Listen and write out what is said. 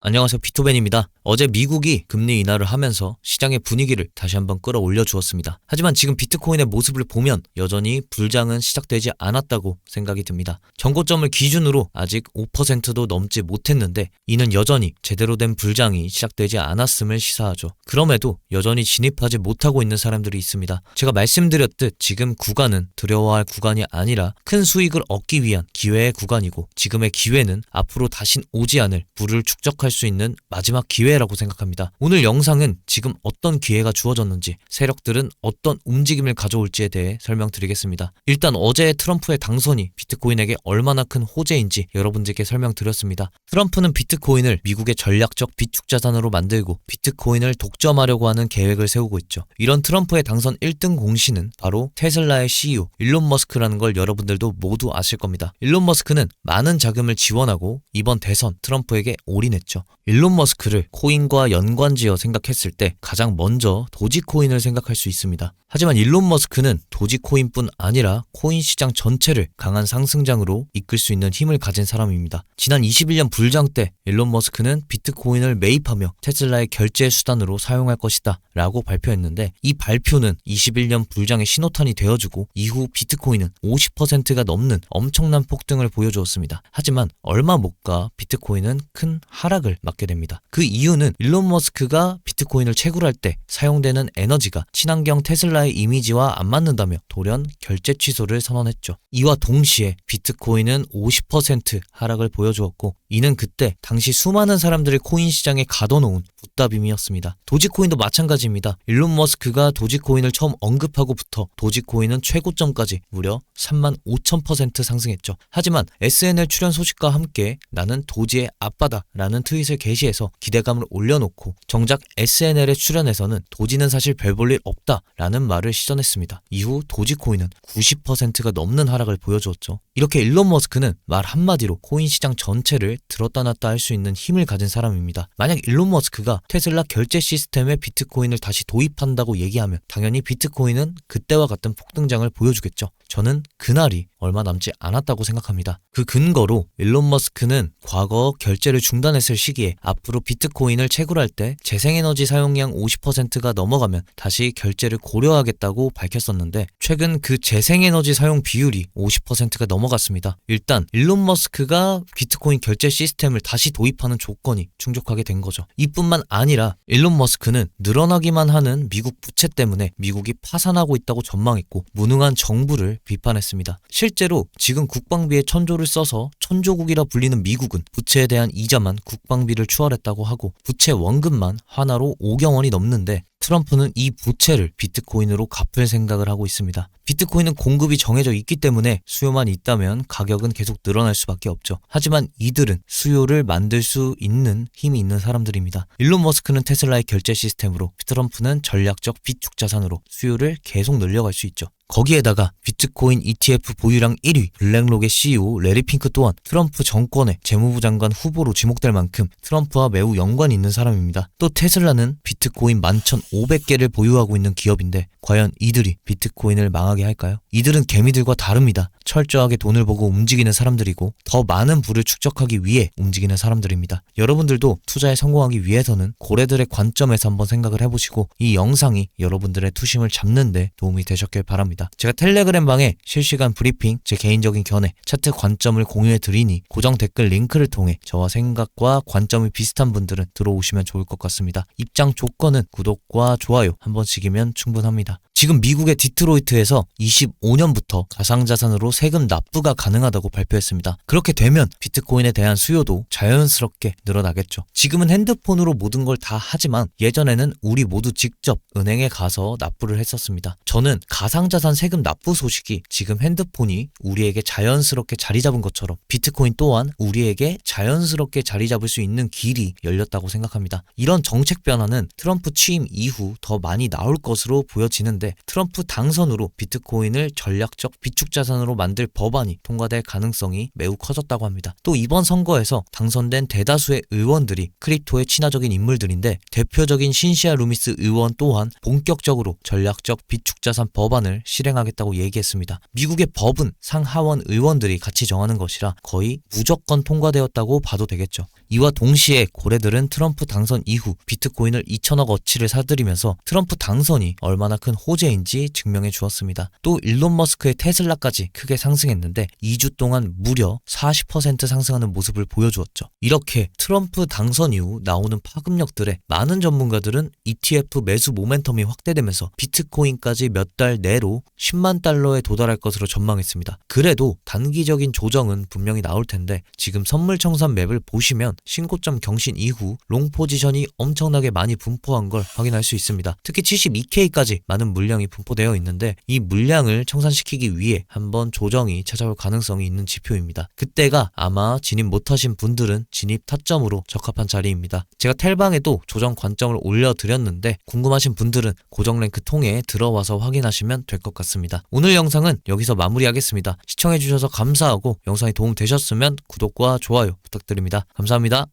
안녕하세요. 비토벤입니다. 어제 미국이 금리 인하를 하면서 시장의 분위기를 다시 한번 끌어올려 주었습니다. 하지만 지금 비트코인의 모습을 보면 여전히 불장은 시작되지 않았다고 생각이 듭니다. 정고점을 기준으로 아직 5%도 넘지 못했는데 이는 여전히 제대로 된 불장이 시작되지 않았음을 시사하죠. 그럼에도 여전히 진입하지 못하고 있는 사람들이 있습니다. 제가 말씀드렸듯 지금 구간은 두려워할 구간이 아니라 큰 수익을 얻기 위한 기회의 구간이고 지금의 기회는 앞으로 다신 오지 않을 불을 축적할 수 있는 마지막 기회라고 생각합니다. 오늘 영상은 지금 어떤 기회가 주어졌는지 세력들은 어떤 움직임을 가져올지에 대해 설명드리겠습니다. 일단 어제 트럼프의 당선이 비트코인에게 얼마나 큰 호재인지 여러분들께 설명드렸습니다. 트럼프는 비트코인을 미국의 전략적 비축 자산으로 만들고 비트코인을 독점하려고 하는 계획을 세우고 있죠. 이런 트럼프의 당선 1등 공신은 바로 테슬라의 CEO 일론 머스크라는 걸 여러분들도 모두 아실 겁니다. 일론 머스크는 많은 자금을 지원하고 이번 대선 트럼프에게 올인했죠. 일론 머스크를 코인과 연관지어 생각했을 때 가장 먼저 도지코인을 생각할 수 있습니다. 하지만 일론 머스크는 도지코인뿐 아니라 코인 시장 전체를 강한 상승장으로 이끌 수 있는 힘을 가진 사람입니다. 지난 21년 불장 때 일론 머스크는 비트코인을 매입하며 테슬라의 결제 수단으로 사용할 것이다 라고 발표했는데 이 발표는 21년 불장의 신호탄이 되어주고 이후 비트코인은 50%가 넘는 엄청난 폭등을 보여주었습니다. 하지만 얼마 못 가 비트코인은 큰 하락을 맞게 됩니다. 그 이유는 일론 머스크가 비트코인을 채굴할 때 사용되는 에너지가 친환경 테슬라의 이미지와 안 맞는다며 돌연 결제 취소를 선언했죠. 이와 동시에 비트코인은 50% 하락을 보여주었고 이는 그때 당시 수많은 사람들을 코인 시장에 가둬놓은 붓다빔이었습니다. 도지코인도 마찬가지입니다. 일론 머스크가 도지코인을 처음 언급하고부터 도지코인은 최고점까지 무려 3만 5천% 상승했죠. 하지만 SNL 출연 소식과 함께 나는 도지의 아빠다 라는 트윗을 게시해서 기대감을 올려놓고 정작 SNL에 출연해서는 도지는 사실 별 볼 일 없다 라는 말을 시전했습니다. 이후 도지코인은 90%가 넘는 하락을 보여주었죠. 이렇게 일론 머스크는 말 한마디로 코인 시장 전체를 들었다 놨다 할 수 있는 힘을 가진 사람입니다. 만약 일론 머스크가 테슬라 결제 시스템에 비트코인을 다시 도입한다고 얘기하면 당연히 비트코인은 그때와 같은 폭등장을 보여주겠죠. 저는 그날이 얼마 남지 않았다고 생각합니다. 그 근거로 일론 머스크는 과거 결제를 중단했을 시기에 앞으로 비트코인을 채굴할 때 재생에너지 사용량 50%가 넘어가면 다시 결제를 고려하겠다고 밝혔었는데 최근 그 재생에너지 사용 비율이 50%가 넘어갔습니다. 일단 일론 머스크가 비트코인 결제 시스템을 다시 도입하는 조건이 충족하게 된 거죠. 이뿐만 아니라 일론 머스크는 늘어나기만 하는 미국 부채 때문에 미국이 파산하고 있다고 전망했고 무능한 정부를 비판했습니다. 실제로 지금 국방비에 천조를 써서 천조국이라 불리는 미국은 부채에 대한 이자만 국방비를 추월했다고 하고 부채 원금만 하나로 5경 원이 넘는데 트럼프는 이 부채를 비트코인으로 갚을 생각을 하고 있습니다. 비트코인은 공급이 정해져 있기 때문에 수요만 있다면 가격은 계속 늘어날 수밖에 없죠. 하지만 이들은 수요를 만들 수 있는 힘이 있는 사람들입니다. 일론 머스크는 테슬라의 결제 시스템으로 트럼프는 전략적 비축 자산으로 수요를 계속 늘려갈 수 있죠. 거기에다가 비트코인 ETF 보유량 1위 블랙록의 CEO 레리 핑크 또한 트럼프 정권의 재무부 장관 후보로 지목될 만큼 트럼프와 매우 연관이 있는 사람입니다. 또 테슬라는 비트코인 11,500 개를 보유하고 있는 기업인데 과연 이들이 비트코인을 망하게 할까요? 이들은 개미들과 다릅니다. 철저하게 돈을 보고 움직이는 사람들이고 더 많은 부를 축적하기 위해 움직이는 사람들입니다. 여러분들도 투자에 성공하기 위해서는 고래들의 관점에서 한번 생각을 해보시고 이 영상이 여러분들의 투심을 잡는데 도움이 되셨길 바랍니다. 제가 텔레그램 방에 실시간 브리핑, 제 개인적인 견해, 차트 관점을 공유해 드리니 고정 댓글 링크를 통해 저와 생각과 관점이 비슷한 분들은 들어오시면 좋을 것 같습니다. 입장 조건은 구독과 좋아요 한 번씩이면 충분합니다. 지금 미국의 디트로이트에서 25년부터 가상자산으로 세금 납부가 가능하다고 발표했습니다. 그렇게 되면 비트코인에 대한 수요도 자연스럽게 늘어나겠죠. 지금은 핸드폰으로 모든 걸 다 하지만 예전에는 우리 모두 직접 은행에 가서 납부를 했었습니다. 저는 가상자산 세금 납부 소식이 지금 핸드폰이 우리에게 자연스럽게 자리 잡은 것처럼 비트코인 또한 우리에게 자연스럽게 자리 잡을 수 있는 길이 열렸다고 생각합니다. 이런 정책 변화는 트럼프 취임 이후 더 많이 나올 것으로 보여지는데 트럼프 당선으로 비트코인을 전략적 비축 자산으로 만들 법안이 통과될 가능성이 매우 커졌다고 합니다. 또 이번 선거에서 당선된 대다수의 의원들이 크립토의 친화적인 인물들인데 대표적인 신시아 루미스 의원 또한 본격적으로 전략적 비축 자산 법안을 실행하겠다고 얘기했습니다. 미국의 법은 상하원 의원들이 같이 정하는 것이라 거의 무조건 통과되었다고 봐도 되겠죠. 이와 동시에 고래들은 트럼프 당선 이후 비트코인을 2천억 어치를 사들이면서 트럼프 당선이 얼마나 큰 호재인지 증명해 주었습니다. 또 일론 머스크의 테슬라까지 크게 상승했는데 2주 동안 무려 40% 상승하는 모습을 보여주었죠. 이렇게 트럼프 당선 이후 나오는 파급력들에 많은 전문가들은 ETF 매수 모멘텀이 확대되면서 비트코인까지 몇 달 내로 10만 달러에 도달할 것으로 전망했습니다. 그래도 단기적인 조정은 분명히 나올 텐데 지금 선물 청산 맵을 보시면 신고점 경신 이후 롱 포지션이 엄청나게 많이 분포한 걸 확인할 수 있습니다. 특히 72K까지 많은 물량이 분포되어 있는데 이 물량을 청산시키기 위해 한번 조정이 찾아올 가능성이 있는 지표입니다. 그때가 아마 진입 못하신 분들은 진입 타점으로 적합한 자리입니다. 제가 텔방에도 조정 관점을 올려드렸는데 궁금하신 분들은 고정 랭크 통해 들어와서 확인하시면 될 것 같습니다. 오늘 영상은 여기서 마무리하겠습니다. 시청해주셔서 감사하고 영상이 도움 되셨으면 구독과 좋아요 부탁드립니다. 감사합니다.